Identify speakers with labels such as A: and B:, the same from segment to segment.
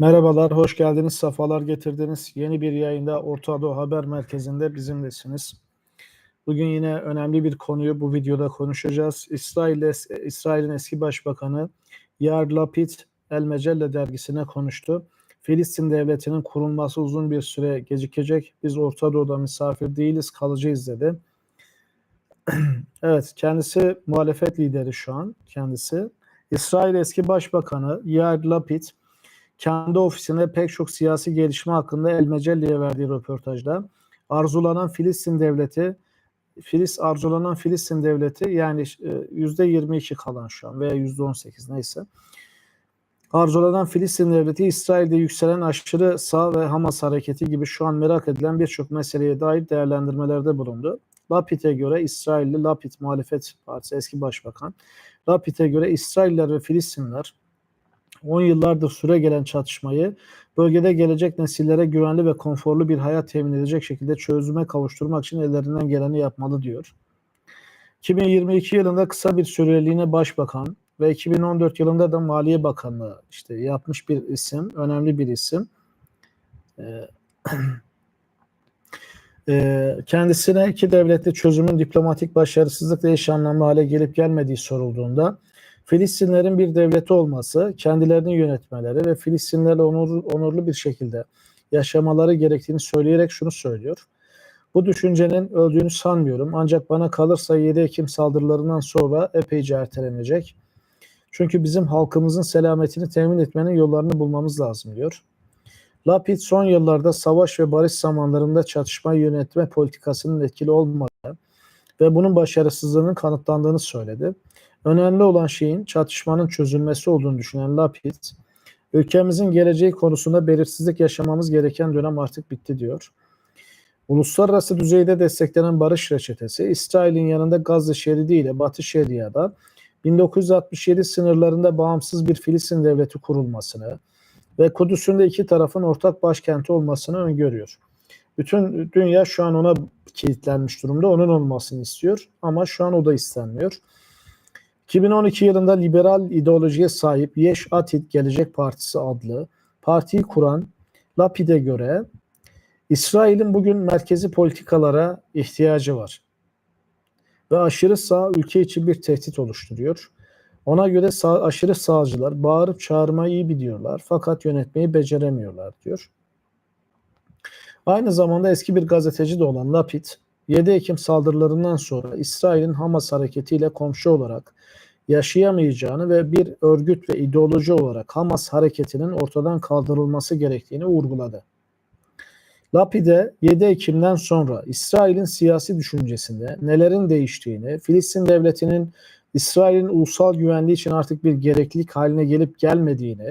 A: Merhabalar, hoş geldiniz, sefalar getirdiniz. Yeni bir yayında Orta Doğu Haber Merkezi'nde bizimlesiniz. Bugün yine önemli bir konuyu bu videoda konuşacağız. İsrail, İsrail'in eski başbakanı Yair Lapid El Mecelle dergisine konuştu. Filistin devletinin kurulması uzun bir süre gecikecek. Biz Orta Doğu'da misafir değiliz, kalacağız dedi. evet, kendisi muhalefet lideri şu an kendisi. İsrail eski başbakanı Yair Lapid kendi ofisinde pek çok siyasi gelişme hakkında El Mecelle'ye verdiği röportajda arzulanan Filistin devleti Filis arzulanan Filistin devleti yani yüzde 22 kalan şu an veya yüzde 18 neyse. Arzulanan Filistin devleti İsrail'de yükselen aşırı sağ ve Hamas hareketi gibi şu an merak edilen birçok meseleye dair değerlendirmelerde bulundu. Lapid'e göre İsrailli Lapid muhalefet partisi eski başbakan. Lapid'e göre İsrailler ve Filistinler 10 yıllardır süre gelen çatışmayı bölgede gelecek nesillere güvenli ve konforlu bir hayat temin edecek şekilde çözüme kavuşturmak için ellerinden geleni yapmalı diyor. 2022 yılında kısa bir süreliğine başbakan ve 2014 yılında da Maliye Bakanlığı işte yapmış bir isim, önemli bir isim. kendisine iki devletli çözümün diplomatik başarısızlıkla eş anlamlı hale gelip gelmediği sorulduğunda Filistinlerin bir devleti olması, kendilerini yönetmeleri ve Filistinlerle onur, onurlu bir şekilde yaşamaları gerektiğini söyleyerek şunu söylüyor. Bu düşüncenin öldüğünü sanmıyorum ancak bana kalırsa 7 Ekim saldırılarından sonra epeyce ertelenecek. Çünkü bizim halkımızın selametini temin etmenin yollarını bulmamız lazım diyor. Lapid son yıllarda savaş ve barış zamanlarında çatışma yönetme politikasının etkili olmadığı ve bunun başarısızlığının kanıtlandığını söyledi. Önemli olan şeyin çatışmanın çözülmesi olduğunu düşünen Lapid, ülkemizin geleceği konusunda belirsizlik yaşamamız gereken dönem artık bitti diyor. Uluslararası düzeyde desteklenen barış reçetesi, İsrail'in yanında Gazze şeridi ile Batı Şeria'da 1967 sınırlarında bağımsız bir Filistin devleti kurulmasını ve Kudüs'ün de iki tarafın ortak başkenti olmasını öngörüyor. Bütün dünya şu an ona kilitlenmiş durumda, onun olmasını istiyor ama şu an o da istenmiyor. 2012 yılında liberal ideolojiye sahip Yeş Atid Gelecek Partisi adlı partiyi kuran Lapid'e göre İsrail'in bugün merkezi politikalara ihtiyacı var. Ve aşırı sağ ülke için bir tehdit oluşturuyor. Ona göre sağ, aşırı sağcılar bağırıp çağırmayı iyi biliyorlar fakat yönetmeyi beceremiyorlar diyor. Aynı zamanda eski bir gazeteci de olan Lapid, 7 Ekim saldırılarından sonra İsrail'in Hamas hareketiyle komşu olarak yaşayamayacağını ve bir örgüt ve ideoloji olarak Hamas hareketinin ortadan kaldırılması gerektiğini vurguladı. Lapide 7 Ekim'den sonra İsrail'in siyasi düşüncesinde nelerin değiştiğini, Filistin devletinin İsrail'in ulusal güvenliği için artık bir gereklilik haline gelip gelmediğini,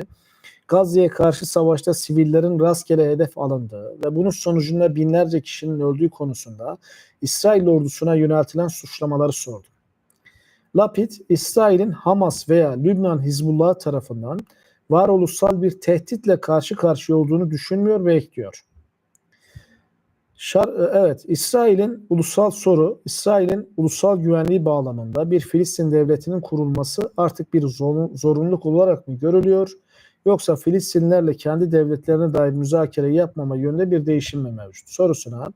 A: Gazze'ye karşı savaşta sivillerin rastgele hedef alındığı ve bunun sonucunda binlerce kişinin öldüğü konusunda İsrail ordusuna yöneltilen suçlamaları sordu. Lapid, İsrail'in Hamas veya Lübnan Hizbullah tarafından varoluşsal bir tehditle karşı karşıya olduğunu düşünmüyor ve ekliyor. Şar, e, evet, İsrail'in ulusal soru, İsrail'in ulusal güvenliği bağlamında bir Filistin devletinin kurulması artık bir zorunluluk olarak mı görülüyor? Yoksa Filistinlerle kendi devletlerine dair müzakere yapmama yönünde bir değişim mi mevcut? Sorusuna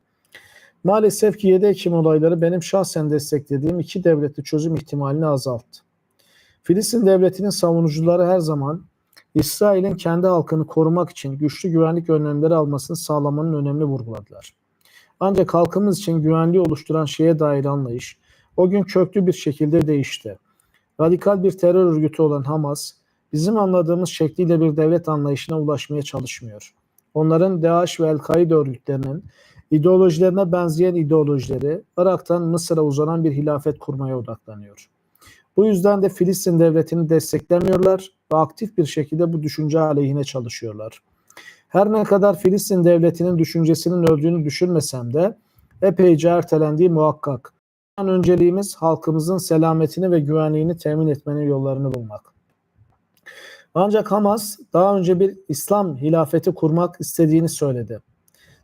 A: Maalesef ki 7 Ekim olayları benim şahsen desteklediğim iki devletli çözüm ihtimalini azalttı. Filistin devletinin savunucuları her zaman İsrail'in kendi halkını korumak için güçlü güvenlik önlemleri almasını sağlamanın önemli vurguladılar. Ancak halkımız için güvenliği oluşturan şeye dair anlayış o gün köklü bir şekilde değişti. Radikal bir terör örgütü olan Hamas, bizim anladığımız şekliyle bir devlet anlayışına ulaşmaya çalışmıyor. Onların DAEŞ ve El-Kaide örgütlerinin ideolojilerine benzeyen ideolojileri Irak'tan Mısır'a uzanan bir hilafet kurmaya odaklanıyor. Bu yüzden de Filistin devletini desteklemiyorlar ve aktif bir şekilde bu düşünce aleyhine çalışıyorlar. Her ne kadar Filistin devletinin düşüncesinin öldüğünü düşünmesem de epeyce ertelendiği muhakkak. Önceliğimiz halkımızın selametini ve güvenliğini temin etmenin yollarını bulmak. Ancak Hamas daha önce bir İslam hilafeti kurmak istediğini söyledi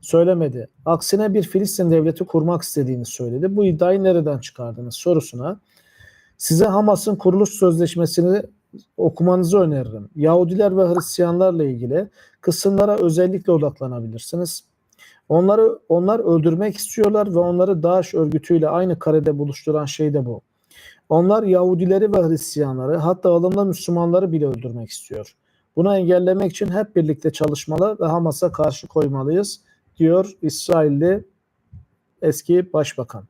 A: söylemedi. Aksine bir Filistin devleti kurmak istediğini söyledi. Bu iddiayı nereden çıkardınız sorusuna size Hamas'ın kuruluş sözleşmesini okumanızı öneririm. Yahudiler ve Hristiyanlarla ilgili kısımlara özellikle odaklanabilirsiniz. Onları onlar öldürmek istiyorlar ve onları Daesh örgütüyle aynı karede buluşturan şey de bu. Onlar Yahudileri ve Hristiyanları hatta alımda Müslümanları bile öldürmek istiyor. Bunu engellemek için hep birlikte çalışmalı ve Hamas'a karşı koymalıyız diyor İsrailli eski başbakan.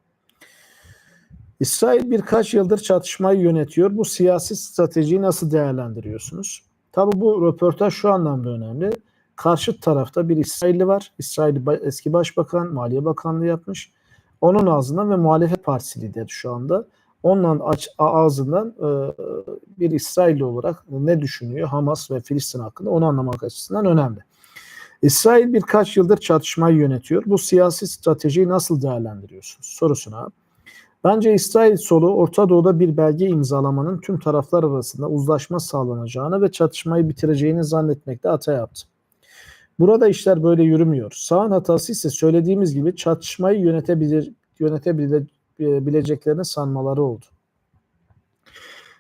A: İsrail birkaç yıldır çatışmayı yönetiyor. Bu siyasi stratejiyi nasıl değerlendiriyorsunuz? Tabi bu röportaj şu anlamda önemli. Karşı tarafta bir İsrailli var. İsrail eski başbakan, Maliye Bakanlığı yapmış. Onun ağzından ve muhalefet partisi lideri şu anda. Onun ağzından e, bir İsrailli olarak ne düşünüyor Hamas ve Filistin hakkında onu anlamak açısından önemli. İsrail birkaç yıldır çatışmayı yönetiyor. Bu siyasi stratejiyi nasıl değerlendiriyorsunuz sorusuna Bence İsrail solu Orta Doğu'da bir belge imzalamanın tüm taraflar arasında uzlaşma sağlanacağını ve çatışmayı bitireceğini zannetmekte hata yaptı. Burada işler böyle yürümüyor. Sağın hatası ise söylediğimiz gibi çatışmayı yönetebilir, yönetebileceklerini sanmaları oldu.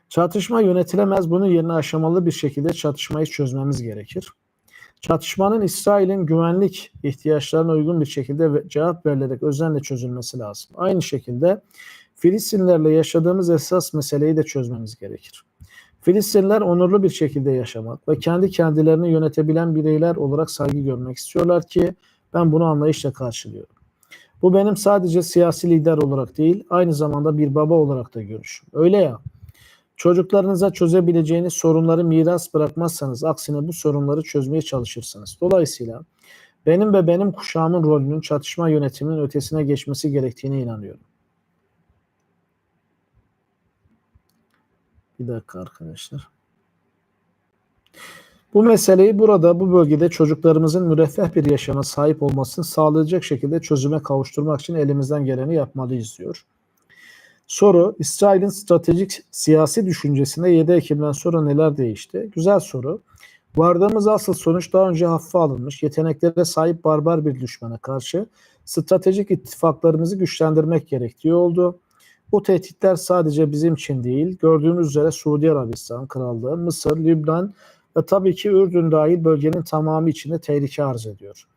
A: Çatışma yönetilemez. Bunun yerine aşamalı bir şekilde çatışmayı çözmemiz gerekir. Çatışmanın İsrail'in güvenlik ihtiyaçlarına uygun bir şekilde cevap verilerek özenle çözülmesi lazım. Aynı şekilde Filistinlerle yaşadığımız esas meseleyi de çözmemiz gerekir. Filistinler onurlu bir şekilde yaşamak ve kendi kendilerini yönetebilen bireyler olarak saygı görmek istiyorlar ki ben bunu anlayışla karşılıyorum. Bu benim sadece siyasi lider olarak değil, aynı zamanda bir baba olarak da görüşüm. Öyle ya, Çocuklarınıza çözebileceğiniz sorunları miras bırakmazsanız aksine bu sorunları çözmeye çalışırsınız. Dolayısıyla benim ve benim kuşağımın rolünün çatışma yönetiminin ötesine geçmesi gerektiğine inanıyorum. Bir dakika arkadaşlar. Bu meseleyi burada bu bölgede çocuklarımızın müreffeh bir yaşama sahip olmasını sağlayacak şekilde çözüme kavuşturmak için elimizden geleni yapmalıyız diyor. Soru, İsrail'in stratejik siyasi düşüncesinde 7 Ekim'den sonra neler değişti? Güzel soru. Vardığımız asıl sonuç daha önce hafife alınmış, yeteneklere sahip barbar bir düşmana karşı stratejik ittifaklarımızı güçlendirmek gerektiği oldu. Bu tehditler sadece bizim için değil, gördüğümüz üzere Suudi Arabistan Krallığı, Mısır, Lübnan ve tabii ki Ürdün dahil bölgenin tamamı içinde tehlike arz ediyor.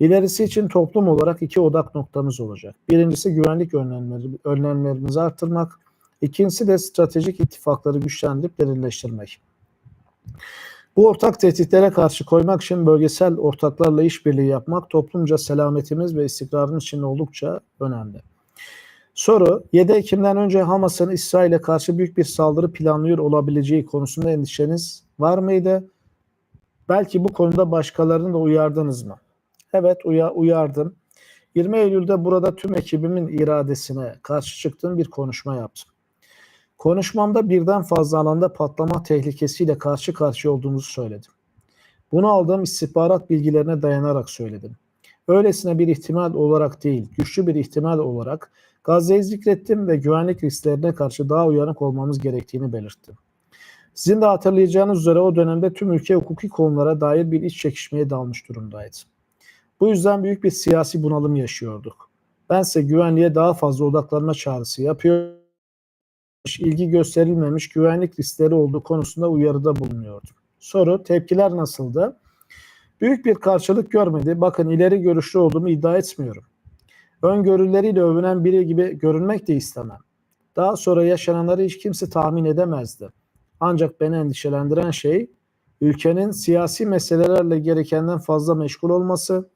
A: İlerisi için toplum olarak iki odak noktamız olacak. Birincisi güvenlik önlemleri, önlemlerimizi arttırmak. İkincisi de stratejik ittifakları güçlendirip derinleştirmek. Bu ortak tehditlere karşı koymak için bölgesel ortaklarla işbirliği yapmak toplumca selametimiz ve istikrarımız için oldukça önemli. Soru, 7 Ekim'den önce Hamas'ın İsrail'e karşı büyük bir saldırı planlıyor olabileceği konusunda endişeniz var mıydı? Belki bu konuda başkalarını da uyardınız mı? Evet uya, uyardım. 20 Eylül'de burada tüm ekibimin iradesine karşı çıktığım bir konuşma yaptım. Konuşmamda birden fazla alanda patlama tehlikesiyle karşı karşıya olduğumuzu söyledim. Bunu aldığım istihbarat bilgilerine dayanarak söyledim. Öylesine bir ihtimal olarak değil, güçlü bir ihtimal olarak Gazze'yi zikrettim ve güvenlik risklerine karşı daha uyanık olmamız gerektiğini belirttim. Sizin de hatırlayacağınız üzere o dönemde tüm ülke hukuki konulara dair bir iç çekişmeye dalmış durumdaydı. Bu yüzden büyük bir siyasi bunalım yaşıyorduk. Bense güvenliğe daha fazla odaklanma çağrısı yapıyor. ilgi gösterilmemiş güvenlik riskleri olduğu konusunda uyarıda bulunuyordum. Soru, tepkiler nasıldı? Büyük bir karşılık görmedi. Bakın ileri görüşlü olduğumu iddia etmiyorum. Öngörüleriyle övünen biri gibi görünmek de istemem. Daha sonra yaşananları hiç kimse tahmin edemezdi. Ancak beni endişelendiren şey ülkenin siyasi meselelerle gerekenden fazla meşgul olması,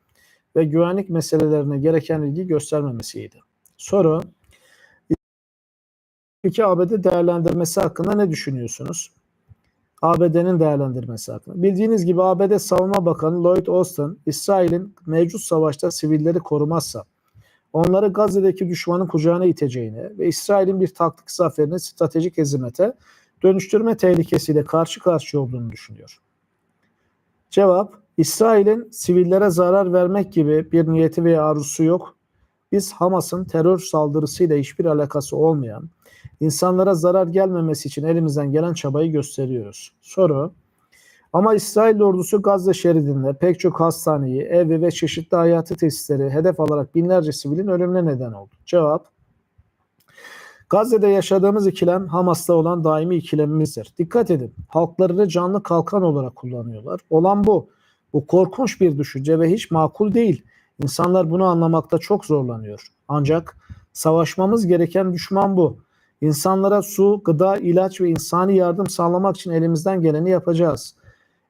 A: ve güvenlik meselelerine gereken ilgi göstermemesiydi. Soru, iki ABD değerlendirmesi hakkında ne düşünüyorsunuz? ABD'nin değerlendirmesi hakkında. Bildiğiniz gibi ABD Savunma Bakanı Lloyd Austin, İsrail'in mevcut savaşta sivilleri korumazsa, onları Gazze'deki düşmanın kucağına iteceğini ve İsrail'in bir taktik zaferini stratejik hezimete dönüştürme tehlikesiyle karşı karşıya olduğunu düşünüyor. Cevap, İsrail'in sivillere zarar vermek gibi bir niyeti veya arzusu yok. Biz Hamas'ın terör saldırısıyla hiçbir alakası olmayan, insanlara zarar gelmemesi için elimizden gelen çabayı gösteriyoruz. Soru, ama İsrail ordusu Gazze şeridinde pek çok hastaneyi, evi ve çeşitli hayatı tesisleri hedef alarak binlerce sivilin ölümüne neden oldu. Cevap, Gazze'de yaşadığımız ikilem Hamas'ta olan daimi ikilemimizdir. Dikkat edin, halklarını canlı kalkan olarak kullanıyorlar. Olan bu. Bu korkunç bir düşünce ve hiç makul değil. İnsanlar bunu anlamakta çok zorlanıyor. Ancak savaşmamız gereken düşman bu. İnsanlara su, gıda, ilaç ve insani yardım sağlamak için elimizden geleni yapacağız.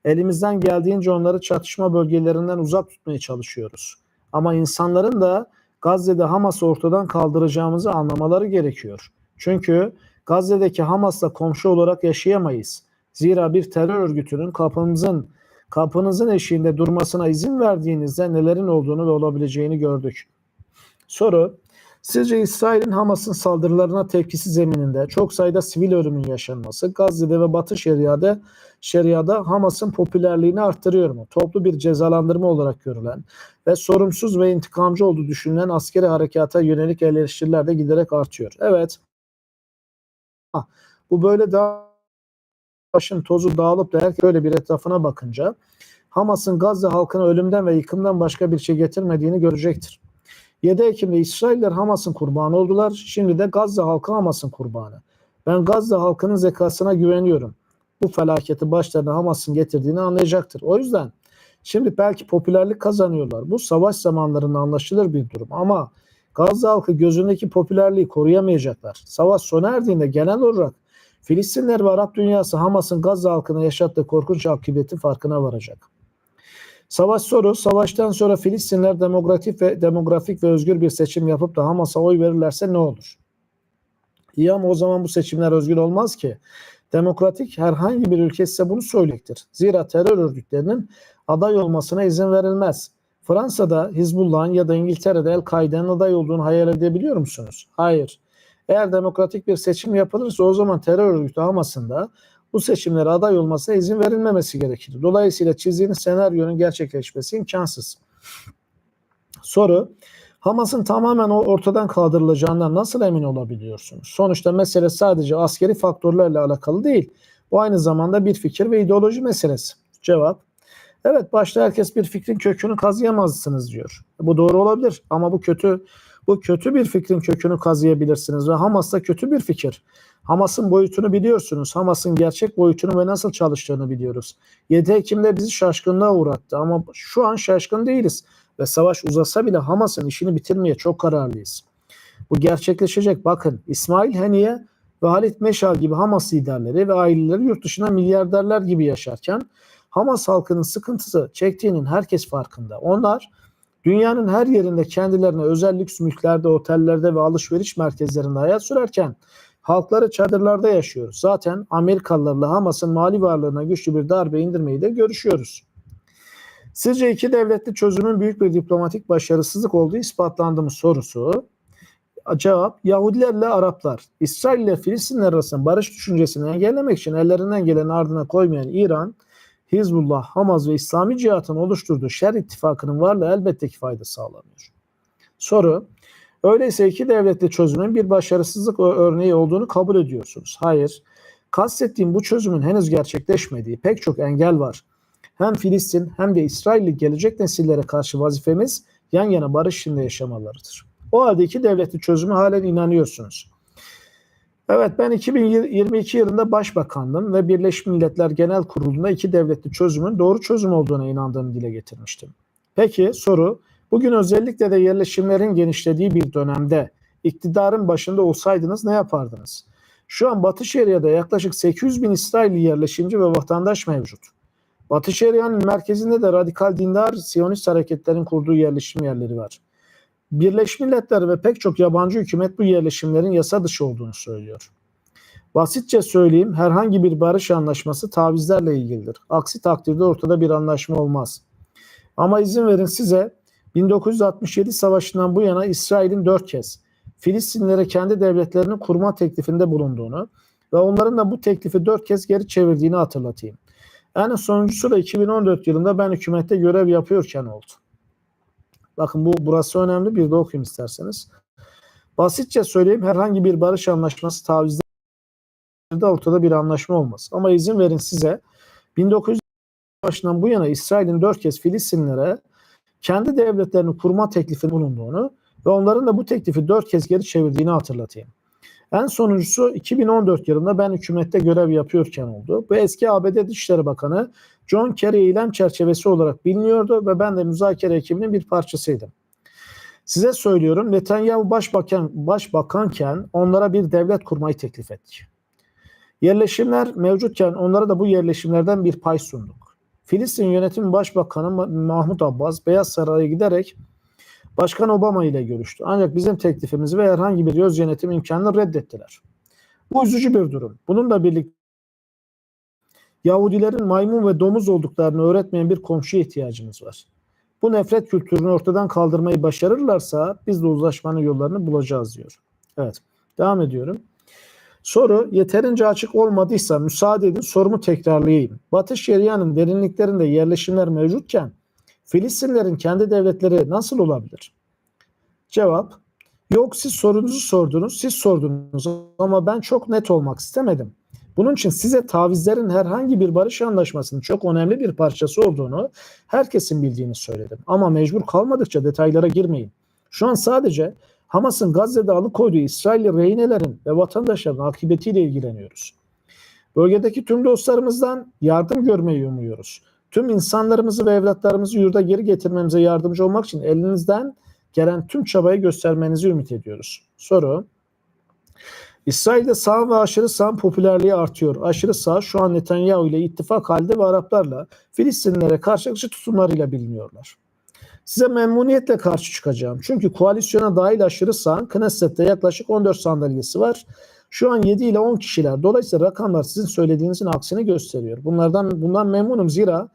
A: Elimizden geldiğince onları çatışma bölgelerinden uzak tutmaya çalışıyoruz. Ama insanların da Gazze'de Hamas'ı ortadan kaldıracağımızı anlamaları gerekiyor. Çünkü Gazze'deki Hamas'la komşu olarak yaşayamayız. Zira bir terör örgütünün kapımızın kapınızın eşiğinde durmasına izin verdiğinizde nelerin olduğunu ve olabileceğini gördük. Soru Sizce İsrail'in Hamas'ın saldırılarına tepkisi zemininde çok sayıda sivil ölümün yaşanması Gazze'de ve Batı Şeria'da Şeria'da Hamas'ın popülerliğini arttırıyor mu? Toplu bir cezalandırma olarak görülen ve sorumsuz ve intikamcı olduğu düşünülen askeri harekata yönelik eleştiriler de giderek artıyor. Evet. Bu böyle daha başın tozu dağılıp da herkes böyle bir etrafına bakınca Hamas'ın Gazze halkına ölümden ve yıkımdan başka bir şey getirmediğini görecektir. 7 Ekim'de İsrailler Hamas'ın kurbanı oldular. Şimdi de Gazze halkı Hamas'ın kurbanı. Ben Gazze halkının zekasına güveniyorum. Bu felaketi başlarına Hamas'ın getirdiğini anlayacaktır. O yüzden şimdi belki popülerlik kazanıyorlar. Bu savaş zamanlarında anlaşılır bir durum ama Gazze halkı gözündeki popülerliği koruyamayacaklar. Savaş sona erdiğinde genel olarak Filistinler ve Arap dünyası Hamas'ın Gazze halkına yaşattığı korkunç akıbeti farkına varacak. Savaş soru, savaştan sonra Filistinler demokratik ve demografik ve özgür bir seçim yapıp da Hamas'a oy verirlerse ne olur? İyi ama o zaman bu seçimler özgür olmaz ki. Demokratik herhangi bir ülke size bunu söyleyecektir. Zira terör örgütlerinin aday olmasına izin verilmez. Fransa'da Hizbullah'ın ya da İngiltere'de El-Kaide'nin aday olduğunu hayal edebiliyor musunuz? Hayır. Eğer demokratik bir seçim yapılırsa o zaman terör örgütü Hamas'ın da bu seçimlere aday olmasına izin verilmemesi gerekir. Dolayısıyla çizdiğiniz senaryonun gerçekleşmesi imkansız. Soru, Hamas'ın tamamen ortadan kaldırılacağından nasıl emin olabiliyorsunuz? Sonuçta mesele sadece askeri faktörlerle alakalı değil. Bu aynı zamanda bir fikir ve ideoloji meselesi. Cevap, evet başta herkes bir fikrin kökünü kazıyamazsınız diyor. Bu doğru olabilir ama bu kötü bu kötü bir fikrin kökünü kazıyabilirsiniz ve Hamas da kötü bir fikir. Hamas'ın boyutunu biliyorsunuz. Hamas'ın gerçek boyutunu ve nasıl çalıştığını biliyoruz. 7 Ekim'de bizi şaşkınlığa uğrattı ama şu an şaşkın değiliz. Ve savaş uzasa bile Hamas'ın işini bitirmeye çok kararlıyız. Bu gerçekleşecek. Bakın İsmail Haniye ve Halit Meşal gibi Hamas liderleri ve aileleri yurt dışında milyarderler gibi yaşarken Hamas halkının sıkıntısı çektiğinin herkes farkında. Onlar dünyanın her yerinde kendilerine özel lüks mülklerde, otellerde ve alışveriş merkezlerinde hayat sürerken halkları çadırlarda yaşıyor. Zaten Amerikalılarla Hamas'ın mali varlığına güçlü bir darbe indirmeyi de görüşüyoruz. Sizce iki devletli çözümün büyük bir diplomatik başarısızlık olduğu ispatlandı mı sorusu. Cevap Yahudilerle Araplar, İsrail ile Filistinler arasında barış düşüncesini engellemek için ellerinden gelen ardına koymayan İran, Hizbullah, Hamas ve İslami cihatın oluşturduğu şer ittifakının varlığı elbette ki fayda sağlanıyor. Soru, öyleyse iki devletli çözümün bir başarısızlık örneği olduğunu kabul ediyorsunuz. Hayır, kastettiğim bu çözümün henüz gerçekleşmediği pek çok engel var. Hem Filistin hem de İsrailli gelecek nesillere karşı vazifemiz yan yana barış içinde yaşamalarıdır. O halde iki devletli çözümü halen inanıyorsunuz. Evet ben 2022 yılında başbakandım ve Birleşmiş Milletler Genel Kurulu'nda iki devletli çözümün doğru çözüm olduğuna inandığımı dile getirmiştim. Peki soru, bugün özellikle de yerleşimlerin genişlediği bir dönemde iktidarın başında olsaydınız ne yapardınız? Şu an Batı Şeria'da yaklaşık 800 bin İsrailli yerleşimci ve vatandaş mevcut. Batı Şeria'nın merkezinde de radikal dindar Siyonist hareketlerin kurduğu yerleşim yerleri var. Birleşmiş Milletler ve pek çok yabancı hükümet bu yerleşimlerin yasa dışı olduğunu söylüyor. Basitçe söyleyeyim herhangi bir barış anlaşması tavizlerle ilgilidir. Aksi takdirde ortada bir anlaşma olmaz. Ama izin verin size 1967 savaşından bu yana İsrail'in dört kez Filistinlere kendi devletlerini kurma teklifinde bulunduğunu ve onların da bu teklifi dört kez geri çevirdiğini hatırlatayım. En sonuncusu da 2014 yılında ben hükümette görev yapıyorken oldu. Bakın bu burası önemli. Bir de okuyayım isterseniz. Basitçe söyleyeyim herhangi bir barış anlaşması tavizde ortada bir anlaşma olmaz. Ama izin verin size 1900 başından bu yana İsrail'in dört kez Filistinlere kendi devletlerini kurma teklifi bulunduğunu ve onların da bu teklifi dört kez geri çevirdiğini hatırlatayım. En sonuncusu 2014 yılında ben hükümette görev yapıyorken oldu. Bu eski ABD Dışişleri Bakanı John Kerry eylem çerçevesi olarak biliniyordu ve ben de müzakere ekibinin bir parçasıydım. Size söylüyorum Netanyahu başbakan başbakanken onlara bir devlet kurmayı teklif ettik. Yerleşimler mevcutken onlara da bu yerleşimlerden bir pay sunduk. Filistin yönetim başbakanı Mahmut Abbas Beyaz Saray'a giderek Başkan Obama ile görüştü. Ancak bizim teklifimizi ve herhangi bir öz yönetim imkanını reddettiler. Bu üzücü bir durum. Bununla birlikte Yahudilerin maymun ve domuz olduklarını öğretmeyen bir komşuya ihtiyacımız var. Bu nefret kültürünü ortadan kaldırmayı başarırlarsa biz de uzlaşmanın yollarını bulacağız diyor. Evet, devam ediyorum. Soru yeterince açık olmadıysa müsaade edin sorumu tekrarlayayım. Batı Şeria'nın derinliklerinde yerleşimler mevcutken Filistinlerin kendi devletleri nasıl olabilir? Cevap Yok siz sorunuzu sordunuz, siz sordunuz ama ben çok net olmak istemedim. Bunun için size tavizlerin herhangi bir barış anlaşmasının çok önemli bir parçası olduğunu herkesin bildiğini söyledim. Ama mecbur kalmadıkça detaylara girmeyin. Şu an sadece Hamas'ın Gazze'de alıkoyduğu İsrailli rehinelerin ve vatandaşların akıbetiyle ilgileniyoruz. Bölgedeki tüm dostlarımızdan yardım görmeyi umuyoruz. Tüm insanlarımızı ve evlatlarımızı yurda geri getirmemize yardımcı olmak için elinizden gelen tüm çabayı göstermenizi ümit ediyoruz. Soru. İsrail'de sağ ve aşırı sağ popülerliği artıyor. Aşırı sağ şu an Netanyahu ile ittifak halde ve Araplarla Filistinlilere karşı karşı tutumlarıyla biliniyorlar. Size memnuniyetle karşı çıkacağım. Çünkü koalisyona dahil aşırı sağ Knesset'te yaklaşık 14 sandalyesi var. Şu an 7 ile 10 kişiler. Dolayısıyla rakamlar sizin söylediğinizin aksini gösteriyor. Bunlardan bundan memnunum zira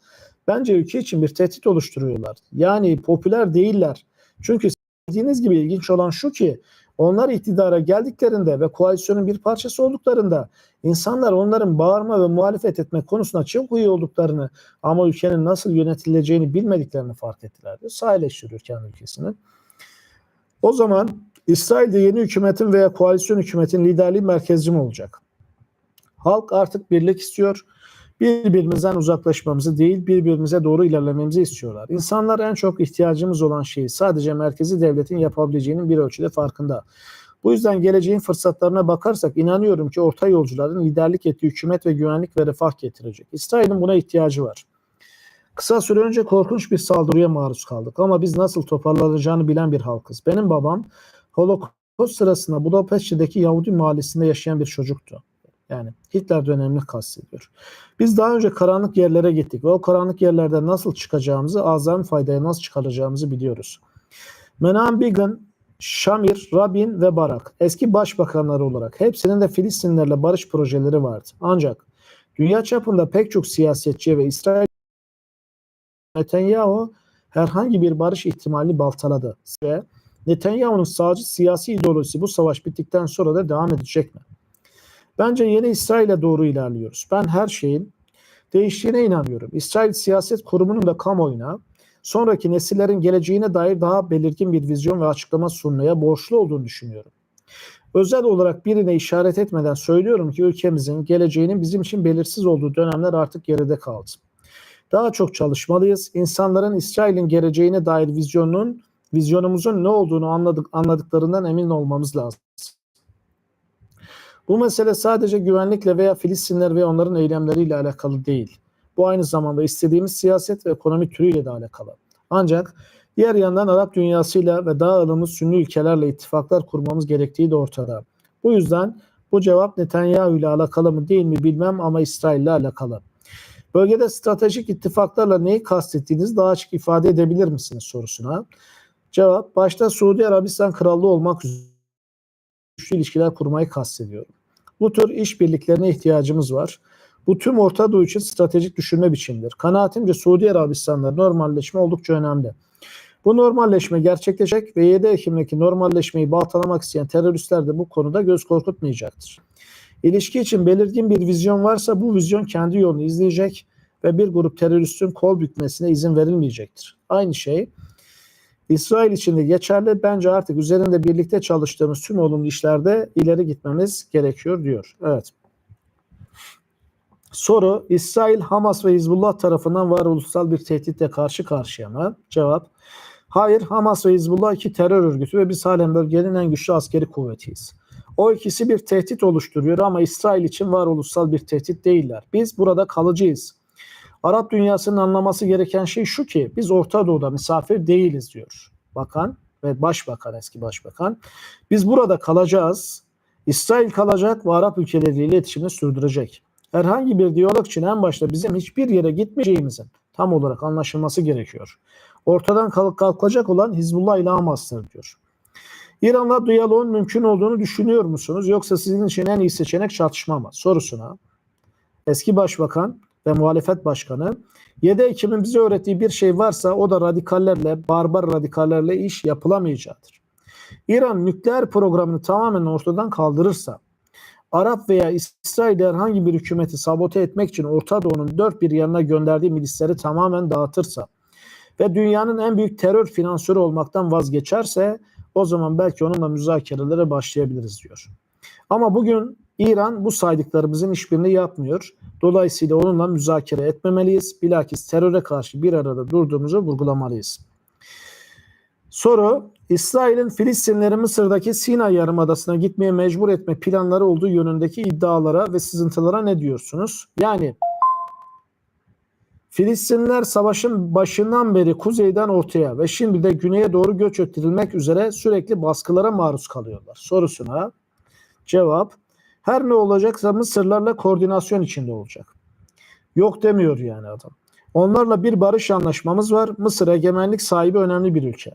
A: bence ülke için bir tehdit oluşturuyorlar. Yani popüler değiller. Çünkü dediğiniz gibi ilginç olan şu ki onlar iktidara geldiklerinde ve koalisyonun bir parçası olduklarında insanlar onların bağırma ve muhalefet etme konusunda çok iyi olduklarını ama ülkenin nasıl yönetileceğini bilmediklerini fark ettiler. Sahilleştiriyor kendi ülkesini. O zaman İsrail'de yeni hükümetin veya koalisyon hükümetin liderliği merkezci mi olacak? Halk artık birlik istiyor. Birbirimizden uzaklaşmamızı değil, birbirimize doğru ilerlememizi istiyorlar. İnsanlar en çok ihtiyacımız olan şeyi sadece merkezi devletin yapabileceğinin bir ölçüde farkında. Bu yüzden geleceğin fırsatlarına bakarsak inanıyorum ki orta yolcuların liderlik ettiği hükümet ve güvenlik ve refah getirecek. İsrail'in buna ihtiyacı var. Kısa süre önce korkunç bir saldırıya maruz kaldık ama biz nasıl toparlanacağını bilen bir halkız. Benim babam Holocaust sırasında Budapeşte'deki Yahudi mahallesinde yaşayan bir çocuktu. Yani Hitler dönemini kastediyor. Biz daha önce karanlık yerlere gittik ve o karanlık yerlerden nasıl çıkacağımızı, azami faydaya nasıl çıkaracağımızı biliyoruz. Menahem Begin, Şamir, Rabin ve Barak eski başbakanlar olarak hepsinin de Filistinlerle barış projeleri vardı. Ancak dünya çapında pek çok siyasetçi ve İsrail Netanyahu herhangi bir barış ihtimalini baltaladı ve Netanyahu'nun sağcı siyasi ideolojisi bu savaş bittikten sonra da devam edecek mi? Bence yeni İsrail'e doğru ilerliyoruz. Ben her şeyin değiştiğine inanıyorum. İsrail Siyaset Kurumu'nun da kamuoyuna sonraki nesillerin geleceğine dair daha belirgin bir vizyon ve açıklama sunmaya borçlu olduğunu düşünüyorum. Özel olarak birine işaret etmeden söylüyorum ki ülkemizin geleceğinin bizim için belirsiz olduğu dönemler artık geride kaldı. Daha çok çalışmalıyız. İnsanların İsrail'in geleceğine dair vizyonunun vizyonumuzun ne olduğunu anladık anladıklarından emin olmamız lazım. Bu mesele sadece güvenlikle veya Filistinler ve onların eylemleriyle alakalı değil. Bu aynı zamanda istediğimiz siyaset ve ekonomi türüyle de alakalı. Ancak diğer yandan Arap dünyasıyla ve daha ılımlı Sünni ülkelerle ittifaklar kurmamız gerektiği de ortada. Bu yüzden bu cevap Netanyahu ile alakalı mı değil mi bilmem ama İsrail ile alakalı. Bölgede stratejik ittifaklarla neyi kastettiğinizi daha açık ifade edebilir misiniz sorusuna. Cevap başta Suudi Arabistan Krallığı olmak üzere güçlü ilişkiler kurmayı kastediyorum. Bu tür işbirliklerine ihtiyacımız var. Bu tüm Orta Doğu için stratejik düşünme biçimidir. Kanaatimce Suudi Arabistan'da normalleşme oldukça önemli. Bu normalleşme gerçekleşecek ve 7 Ekim'deki normalleşmeyi baltalamak isteyen teröristler de bu konuda göz korkutmayacaktır. İlişki için belirgin bir vizyon varsa bu vizyon kendi yolunu izleyecek ve bir grup teröristin kol bükmesine izin verilmeyecektir. Aynı şey İsrail için de geçerli. Bence artık üzerinde birlikte çalıştığımız tüm olumlu işlerde ileri gitmemiz gerekiyor diyor. Evet. Soru İsrail, Hamas ve Hizbullah tarafından varoluşsal bir tehditle karşı karşıya mı? Cevap Hayır, Hamas ve Hizbullah iki terör örgütü ve biz halen bölgenin en güçlü askeri kuvvetiyiz. O ikisi bir tehdit oluşturuyor ama İsrail için varoluşsal bir tehdit değiller. Biz burada kalıcıyız. Arap dünyasının anlaması gereken şey şu ki biz Orta Doğu'da misafir değiliz diyor bakan ve başbakan eski başbakan. Biz burada kalacağız. İsrail kalacak ve Arap ülkeleriyle iletişimini sürdürecek. Herhangi bir diyalog için en başta bizim hiçbir yere gitmeyeceğimizin tam olarak anlaşılması gerekiyor. Ortadan kalk kalkacak olan Hizbullah ile Hamas'tır diyor. İran'la diyaloğun mümkün olduğunu düşünüyor musunuz? Yoksa sizin için en iyi seçenek çatışma mı? Sorusuna eski başbakan ve muhalefet başkanı 7 Ekim'in bize öğrettiği bir şey varsa o da radikallerle, barbar radikallerle iş yapılamayacağıdır. İran nükleer programını tamamen ortadan kaldırırsa, Arap veya İsrail herhangi bir hükümeti sabote etmek için Orta Doğu'nun dört bir yanına gönderdiği milisleri tamamen dağıtırsa ve dünyanın en büyük terör finansörü olmaktan vazgeçerse o zaman belki onunla müzakerelere başlayabiliriz diyor. Ama bugün İran bu saydıklarımızın hiçbirini yapmıyor. Dolayısıyla onunla müzakere etmemeliyiz. Bilakis teröre karşı bir arada durduğumuzu vurgulamalıyız. Soru, İsrail'in Filistinleri Mısır'daki Sina Yarımadası'na gitmeye mecbur etme planları olduğu yönündeki iddialara ve sızıntılara ne diyorsunuz? Yani Filistinliler savaşın başından beri kuzeyden ortaya ve şimdi de güneye doğru göç ettirilmek üzere sürekli baskılara maruz kalıyorlar. Sorusuna cevap her ne olacaksa Mısırlarla koordinasyon içinde olacak. Yok demiyor yani adam. Onlarla bir barış anlaşmamız var. Mısır egemenlik sahibi önemli bir ülke.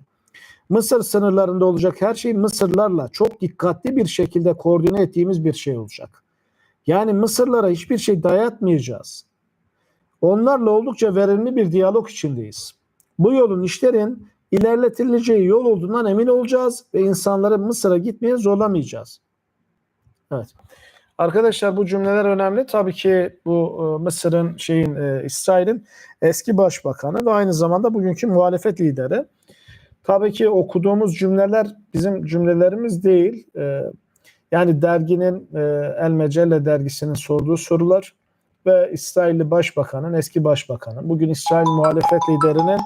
A: Mısır sınırlarında olacak her şey Mısırlarla çok dikkatli bir şekilde koordine ettiğimiz bir şey olacak. Yani Mısırlara hiçbir şey dayatmayacağız. Onlarla oldukça verimli bir diyalog içindeyiz. Bu yolun işlerin ilerletileceği yol olduğundan emin olacağız ve insanları Mısır'a gitmeye zorlamayacağız. Evet. Arkadaşlar bu cümleler önemli. Tabii ki bu e, Mısır'ın şeyin e, İsrail'in eski başbakanı ve aynı zamanda bugünkü muhalefet lideri. Tabii ki okuduğumuz cümleler bizim cümlelerimiz değil. E, yani derginin El Mecelle dergisinin sorduğu sorular ve İsrailli başbakanın eski başbakanı. Bugün İsrail muhalefet liderinin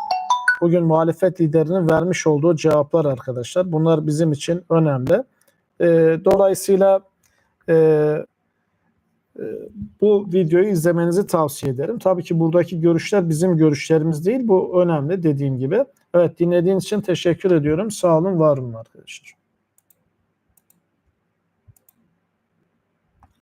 A: bugün muhalefet liderinin vermiş olduğu cevaplar arkadaşlar. Bunlar bizim için önemli. E, dolayısıyla e, bu videoyu izlemenizi tavsiye ederim. Tabii ki buradaki görüşler bizim görüşlerimiz değil. Bu önemli dediğim gibi. Evet dinlediğiniz için teşekkür ediyorum. Sağ olun, var olun arkadaşlar.